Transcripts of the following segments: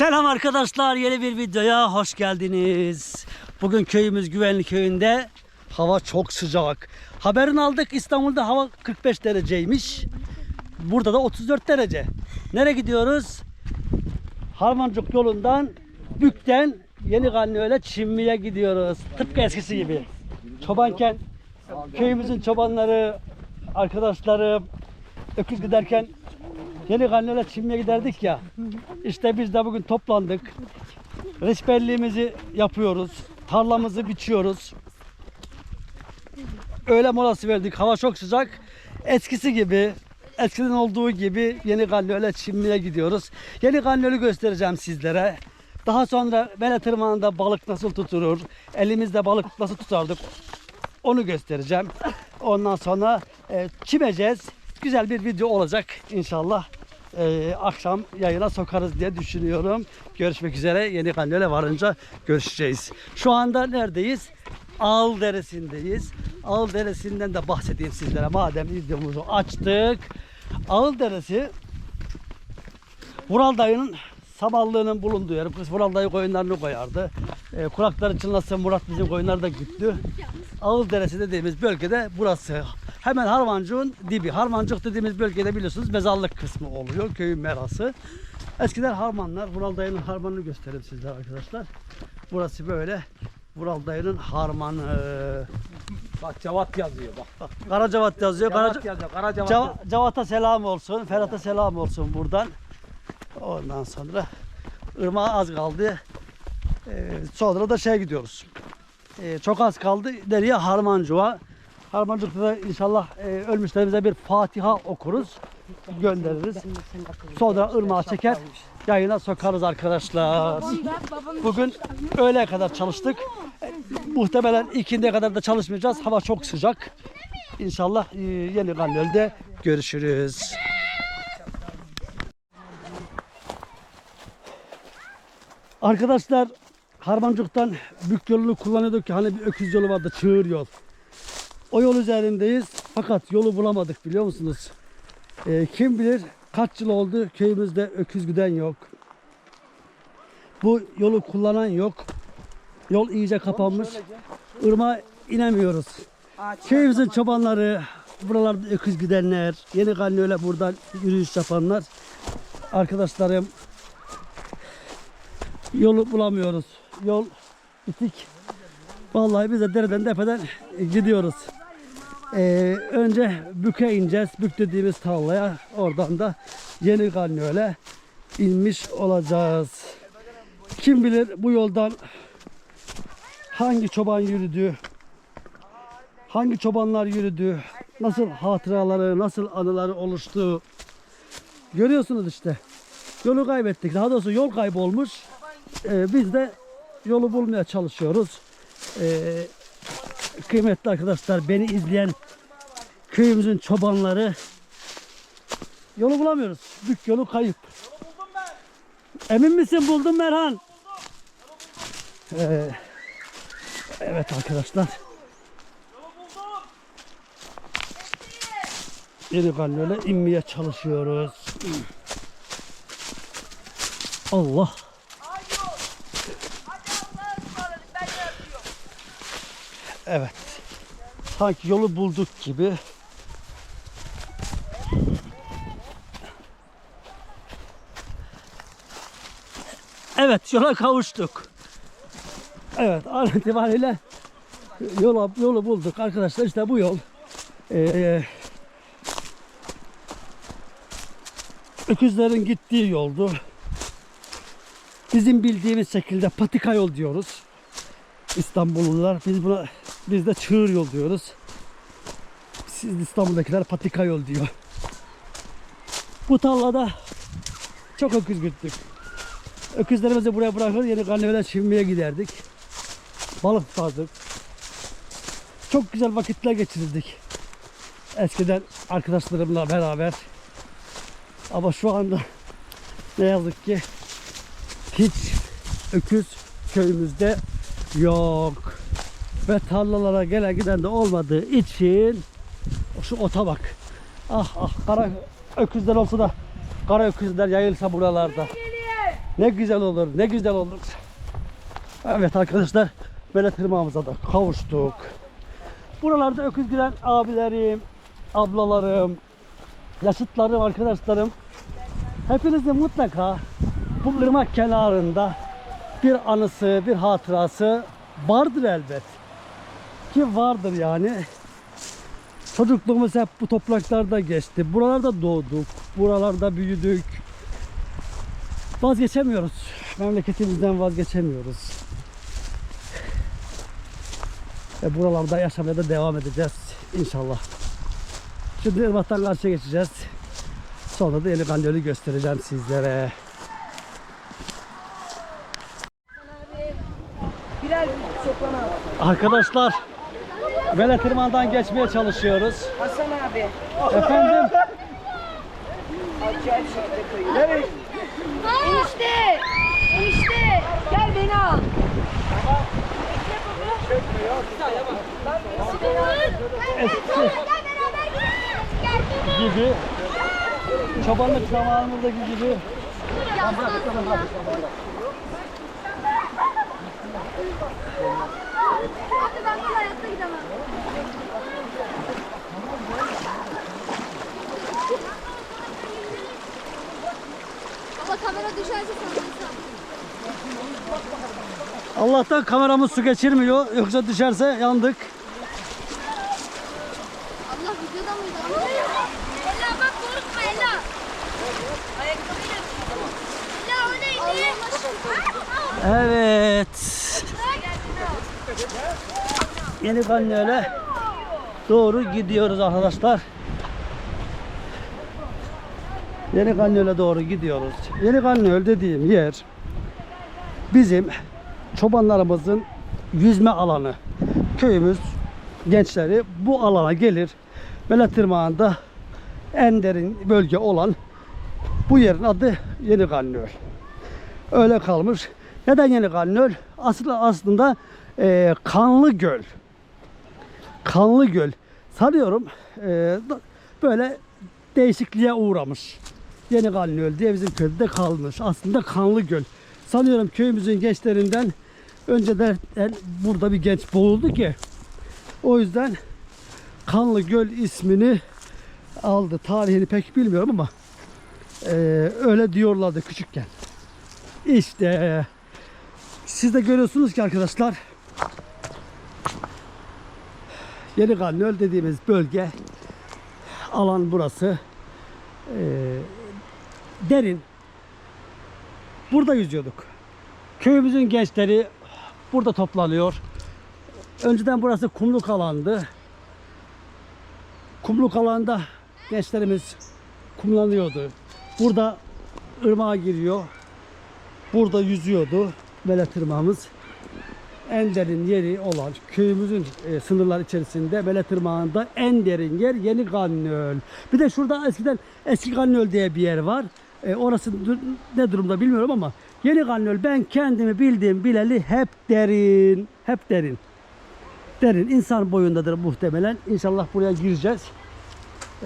Selam arkadaşlar yeni bir videoya hoş geldiniz. Bugün köyümüz Güvenli köyünde hava çok sıcak. Haberini aldık İstanbul'da hava 45 dereceymiş. Burada da 34 derece. Nereye gidiyoruz? Harmancık yolundan Bük'ten Yeni Ganlıöle Çimmi'ye gidiyoruz. Tıpkı eskisi gibi. Çobanken köyümüzün çobanları, arkadaşlarım öküz giderken Yeni Ganlıöle Çimmi'ye giderdik ya. İşte biz de bugün toplandık. Reçberliğimizi yapıyoruz. Tarlamızı biçiyoruz. Öğle molası verdik. Hava çok sıcak. Eskisi gibi, eskiden olduğu gibi Yeni Gallöle Çimli'ye gidiyoruz. Yeni Gallöl'ü göstereceğim sizlere. Daha sonra Mele Tırmanı'nda balık nasıl tutulur, elimizde balık nasıl tutardık onu göstereceğim. Ondan sonra e, çimeceğiz. Güzel bir video olacak inşallah. E, akşam yayına sokarız diye düşünüyorum. Görüşmek üzere. Yeni Kanyon'a varınca görüşeceğiz. Şu anda neredeyiz? Ağıl Deresi'ndeyiz. Ağıl Deresi'nden de bahsedeyim sizlere. Madem videomuzu açtık. Ağıl Deresi Vural dayının saballığının bulunduğu yer. Kız Vural dayı koyunlarını koyardı. E, kulakları çınlasın Murat bizim koyunları da güttü. Ağıl Deresi dediğimiz bölgede burası. Hemen Harmancık'ın dibi. Harmancık dediğimiz bölgede biliyorsunuz mezarlık kısmı oluyor. Köyün merası. Eskiden Harmanlar, Vural dayının harmanını göstereyim sizlere arkadaşlar. Burası böyle. Vural dayının harmanı. Bak Cevat yazıyor bak. Bak, Karacavat yazıyor. Karaca... Cevat yazıyor. Karacavat. Cava- Cavat'a selam olsun. Ferhat'a selam olsun buradan. Ondan sonra ırmağa az kaldı. Ee, sonra da şey gidiyoruz. Ee, çok az kaldı. Nereye? Harmancık'a. Harmancık'ta da inşallah e, ölmüşlerimize bir Fatiha okuruz. Göndeririz. Sonra ırmağa çeker. Yayına sokarız arkadaşlar. Bugün öğleye kadar çalıştık. E, muhtemelen ikindeye kadar da çalışmayacağız. Hava çok sıcak. İnşallah e, yeni Gallöl'de görüşürüz. Arkadaşlar Harmancık'tan Bük yolunu kullanıyorduk ki hani bir öküz yolu vardı çığır yol. O yol üzerindeyiz fakat yolu bulamadık biliyor musunuz? E, kim bilir kaç yıl oldu köyümüzde öküz giden yok. Bu yolu kullanan yok. Yol iyice kapanmış. Irmağa inemiyoruz. Köyümüzün çobanları, buralarda öküz gidenler, yeni öyle buradan yürüyüş yapanlar, arkadaşlarım yolu bulamıyoruz. Yol bitik. Vallahi biz de dereden tepeden gidiyoruz. Ee, önce Bük'e ineceğiz. Bük dediğimiz tarlaya. Oradan da yeni öyle inmiş olacağız. Kim bilir bu yoldan hangi çoban yürüdü, hangi çobanlar yürüdü, nasıl hatıraları, nasıl anıları oluştu. Görüyorsunuz işte. Yolu kaybettik. Daha doğrusu yol kaybolmuş. Ee, biz de yolu bulmaya çalışıyoruz. Ee, kıymetli arkadaşlar, beni izleyen köyümüzün çobanları yolu bulamıyoruz. Bük yolu kayıp. Emin misin buldun Merhan? Ee, evet arkadaşlar. Yeni Gallöl'e inmeye çalışıyoruz. Allah. Evet. Sanki yolu bulduk gibi. Evet yola kavuştuk. Evet an itibariyle yola, yolu bulduk arkadaşlar işte bu yol. Ee, öküzlerin gittiği yoldu. Bizim bildiğimiz şekilde patika yol diyoruz. İstanbullular biz buna biz de çığır yol diyoruz. Siz İstanbul'dakiler patika yol diyor. Bu tarlada çok öküz güttük. Öküzlerimizi buraya bırakır yeni karnevele çimmeye giderdik. Balık tutardık. Çok güzel vakitler geçirirdik. Eskiden arkadaşlarımla beraber. Ama şu anda ne yazık ki hiç öküz köyümüzde yok. Ve tarlalara gelen giden de olmadığı için şu ota bak. Ah ah kara öküzler olsa da kara öküzler yayılsa buralarda. Ne güzel olur, ne güzel olur. Evet arkadaşlar, böyle tırmağımıza da kavuştuk. Buralarda öküz gülen abilerim, ablalarım, yaşıtlarım, arkadaşlarım. Hepinizin mutlaka bu ırmak kenarında bir anısı, bir hatırası vardır elbet. Ki vardır yani. Çocukluğumuz hep bu topraklarda geçti. Buralarda doğduk, buralarda büyüdük. Vazgeçemiyoruz. Memleketimizden vazgeçemiyoruz. Ve buralarda yaşamaya da devam edeceğiz inşallah. Şimdi Irmak'tan karşıya geçeceğiz. Sonra da Yeni Kandil'i göstereceğim sizlere. Arkadaşlar Vele Tırman'dan geçmeye çalışıyoruz. Hasan abi. Efendim Acayip şekilde kayıyor. Enişte. Enişte. Gel beni al. gibi çobanlık zamanımızdaki gibi Abi ben böyle hayatta gidemem. Ama kamera düşerse sanırsam. Allah'tan kameramız su geçirmiyor yoksa düşerse yandık. Allah videoda mıydı? Ela bak korkma Ela. Ayakkabıyla Ela o neydi? Evet. Yeni Kanyol'e doğru gidiyoruz arkadaşlar. Yeni Kanyol'e doğru gidiyoruz. Yeni Kanyol dediğim yer bizim çobanlarımızın yüzme alanı. Köyümüz gençleri bu alana gelir. Bele tırmağında en derin bölge olan bu yerin adı Yeni Kanyol öyle kalmış. Neden yeni Gannöl? Aslında aslında e, Kanlı Göl. Kanlı Göl. Sanıyorum e, böyle değişikliğe uğramış. Yeni Gannöl diye bizim köyde kalmış. Aslında Kanlı Göl. Sanıyorum köyümüzün gençlerinden önceden el- burada bir genç boğuldu ki o yüzden Kanlı Göl ismini aldı. Tarihini pek bilmiyorum ama e, öyle diyorlardı küçükken. İşte siz de görüyorsunuz ki arkadaşlar Yeni Gannöl dediğimiz bölge alan burası Ee, derin burada yüzüyorduk köyümüzün gençleri burada toplanıyor önceden burası kumluk alandı kumluk alanda gençlerimiz kumlanıyordu burada ırmağa giriyor Burada yüzüyordu Vele tırmağımız. En derin yeri olan köyümüzün e, sınırlar içerisinde Vele tırmağında en derin yer Yeni Gannöl. Bir de şurada eskiden Eski Gannöl diye bir yer var. E, orası ne durumda bilmiyorum ama Yeni Gannöl ben kendimi bildiğim bileli hep derin. Hep derin. Derin. insan boyundadır muhtemelen. İnşallah buraya gireceğiz.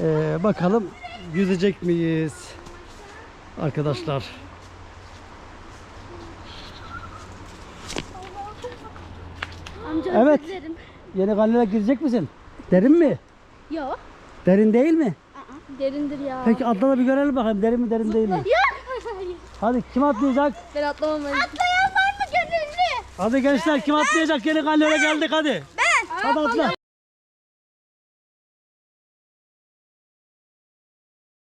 E, bakalım yüzecek miyiz? Arkadaşlar. Amca Evet. Yeni Gannöl'e girecek misin? Derin mi? Yok. Derin değil mi? Derindir ya. Peki atla da bir görelim bakalım derin mi derin değil mi? Yok. Hadi kim atlayacak? ben atlamam. Atlayan var mı gönüllü? Hadi gençler kim atlayacak? Yeni Gannöl'e geldik hadi. Ben. Hadi atla.